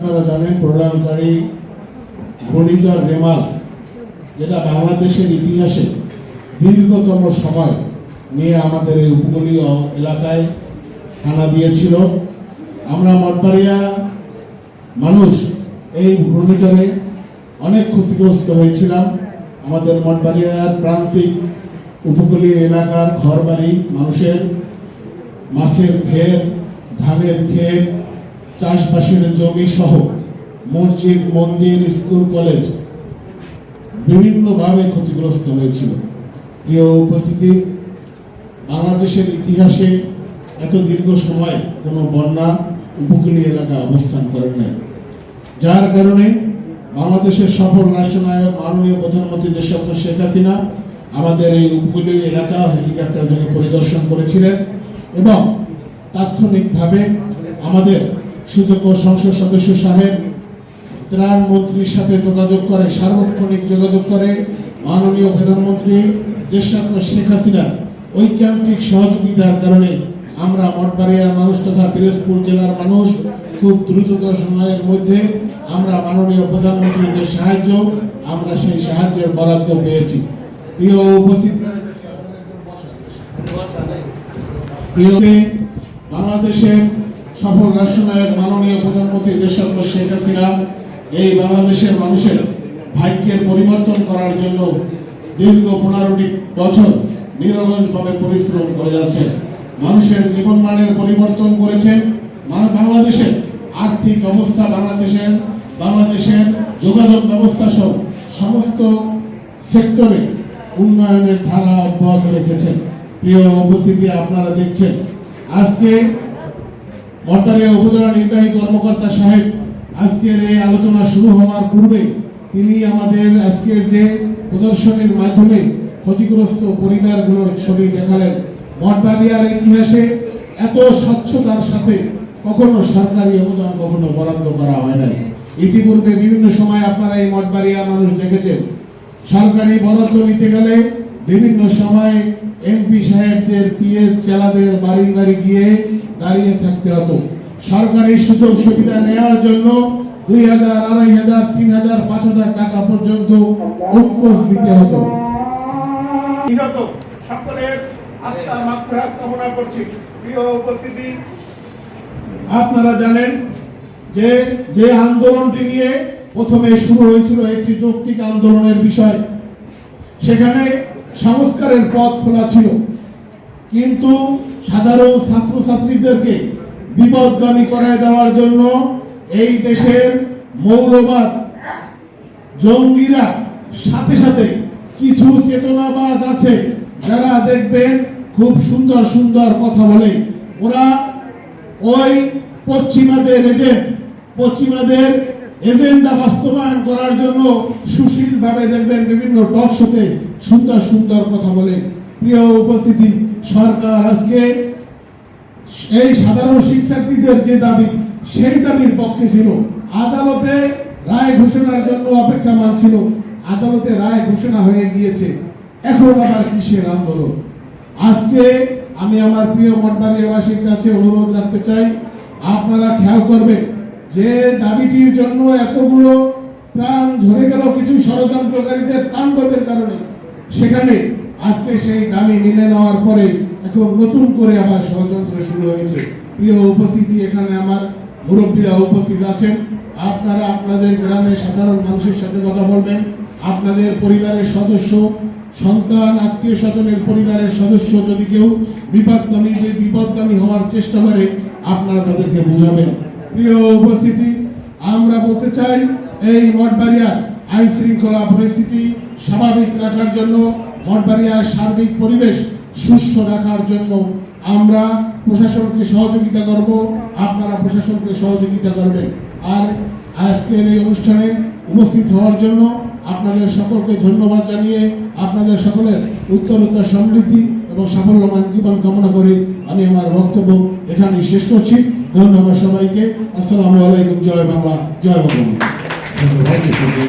আপনারা ঘূর্ণিঝড় রেমাল যেটা বাংলাদেশের ইতিহাসে দীর্ঘতম সময় নিয়ে আমাদের এই উপকূলীয় এলাকায় হানা দিয়েছিল। আমরা মঠবাড়িয়া মানুষ এই ঘূর্ণিঝড়ে অনেক ক্ষতিগ্রস্ত হয়েছিলাম। আমাদের মঠবাড়িয়ার প্রান্তিক উপকূলীয় এলাকার ঘরবাড়ি মানুষের মাছের ক্ষেত, ধানের ক্ষেত চাষবাসের জমি সহ মসজিদ, মন্দির, স্কুল, কলেজ বিভিন্নভাবে ক্ষতিগ্রস্ত হয়েছিল। প্রিয় উপস্থিতি, বাংলাদেশের ইতিহাসে এত দীর্ঘ সময় কোনো বন্যা, উপকূলীয় এলাকা অবস্থান করেন নাই। যার কারণে বাংলাদেশের সফল রাষ্ট্রনায়ক, মাননীয় প্রধানমন্ত্রী দেশরত্ন শেখ হাসিনা আমাদের এই উপকূলীয় এলাকা হেলিকপ্টার যোগে পরিদর্শন করেছিলেন এবং তাৎক্ষণিকভাবে আমাদের সুযোগ্য সংসদ সদস্য সাহেব, ত্রাণ মন্ত্রীর সাথে যোগাযোগ করে, সার্বক্ষণিক যোগাযোগ করে, মাননীয় প্রধানমন্ত্রী দেশরত্ন শেখ হাসিনা ঐকান্তিক সহযোগিতার কারণে আমরা মঠবাড়িয়ার মানুষ তথা পিরোজপুর জেলার মানুষ খুব দ্রুততর সময়ের মধ্যে আমরা মাননীয় প্রধানমন্ত্রীর যে সাহায্য, আমরা সেই সাহায্যের বরাদ্দ পেয়েছি। প্রিয় উপস্থিত প্রিয় বাংলাদেশের সফল রাষ্ট্রনায়ক, মাননীয় প্রধানমন্ত্রী দেশরত্ন শেখ হাসিনা এই বাংলাদেশের মানুষের ভাগ্যের পরিবর্তন করার জন্য দীর্ঘ পনেরোটি বছর নিরলসভাবে পরিশ্রম করে যাচ্ছেন। মানুষের জীবনমানের পরিবর্তন করেছেন। বাংলাদেশের আর্থিক অবস্থা বাংলাদেশের বাংলাদেশের যোগাযোগ ব্যবস্থা সহ সমস্ত সেক্টরে উন্নয়নের ধারা অব্যাহত রেখেছেন। প্রিয় উপস্থিতি আপনারা দেখছেন। আজকে মঠবাড়িয়া উপজেলা নির্বাহী কর্মকর্তা সাহেব, আজকের এই আলোচনা শুরু হওয়ার পূর্বে তিনি আমাদের আজকের যে প্রদর্শনীর মাধ্যমে ক্ষতিগ্রস্ত পরিবারগুলোর ছবি দেখালেন। মঠবাড়িয়ার ইতিহাসে এত স্বচ্ছতার সাথে কখনো সরকারি অনুদান, কখনো বরাদ্দ করা হয় নাই। ইতিপূর্বে বিভিন্ন সময় আপনারা এই মঠবাড়িয়া মানুষ দেখেছেন। সরকারি বরাদ্দ নিতে গেলে বিভিন্ন সময় এমপি সাহেবদের পিএ চেলাদের বাড়ি বাড়ি গিয়ে দাঁড়িয়ে থাকতে হতো। সরকারি সুযোগ সুবিধা নেওয়ার জন্য দুই হাজার আড়াই হাজার তিন হাজার পাঁচ হাজার টাকা পর্যন্ত উৎকোচ দিতে হতো। সকলের আত্মার মাত্রা কামনা করছি। প্রিয় উপস্থিতি আপনারা জানেন যে যে আন্দোলনটি নিয়ে প্রথমে শুরু হয়েছিল একটি যৌক্তিক আন্দোলনের বিষয়। সেখানে সংস্কারের পথ খোলা ছিল। কিন্তু সাধারণ ছাত্রছাত্রীদেরকে বিপদগামী করায় দেওয়ার জন্য এই দেশের মৌলবাদ জঙ্গিরা সাথে সাথে কিছু চেতনাবাদ আছে যারা দেখবেন খুব সুন্দর সুন্দর কথা বলে। ওরা ওই পশ্চিমাদের এজেন্ট, পশ্চিমাদের এজেন্ডা বাস্তবায়ন করার জন্য সুশীলভাবে দেখবেন বিভিন্ন টক শোতে সুন্দর সুন্দর কথা বলে প্রিয় উপস্থিতি, সরকার আজকে এই সাধারণ শিক্ষার্থীদের যে দাবি, সেই দাবির পক্ষে ছিল। আদালতে রায় ঘোষণার জন্য অপেক্ষামান ছিল আদালতে রায় ঘোষণা হয়ে গিয়েছে। এখন আবার কিসের আন্দোলন? আজকে আমি আমার প্রিয় মঠবাড়িয়াবাসীর কাছে অনুরোধ রাখতে চাই, আপনারা খেয়াল করবেন যে দাবিটির জন্য এতগুলো প্রাণ ঝরে গেল কিছু ষড়যন্ত্রকারীদের তাণ্ডবের কারণে। সেখানে আজকে সেই দাবি মেনে নেওয়ার পরে এখন নতুন করে আবার ষড়যন্ত্র শুরু হয়েছে। প্রিয় উপস্থিতি, এখানে আমার মুরব্বীরা উপস্থিত আছেন। আপনারা আপনাদের গ্রামের সাধারণ মানুষের সাথে কথা বলবেন। আপনাদের পরিবারের সদস্য, সন্তান আত্মীয় স্বজনের পরিবারের সদস্য যদি কেউ বিপদগামী, যে বিপদগামী হওয়ার চেষ্টা করে, আপনারা তাদেরকে বুঝাবেন। প্রিয় উপস্থিতি, আমরা বলতে চাই, এই মঠবাড়িয়ার আইন শৃঙ্খলা পরিস্থিতি স্বাভাবিক রাখার জন্য মঠবাড়িয়ার সার্বিক পরিবেশ সুস্থ রাখার জন্য আমরা প্রশাসনকে সহযোগিতা করব, আপনারা প্রশাসনকে সহযোগিতা করবেন। আর আজকের এই অনুষ্ঠানে উপস্থিত হওয়ার জন্য আপনাদের সকলকে ধন্যবাদ জানিয়ে আপনাদের সকলের উত্তর উত্তর সমৃদ্ধি এবং সাফল্যমান জীবন কামনা করে আমি আমার বক্তব্য এখানেই শেষ করছি। ধন্যবাদ সবাইকে। আসসালামু আলাইকুম। জয় বাংলা। জয় বাংলা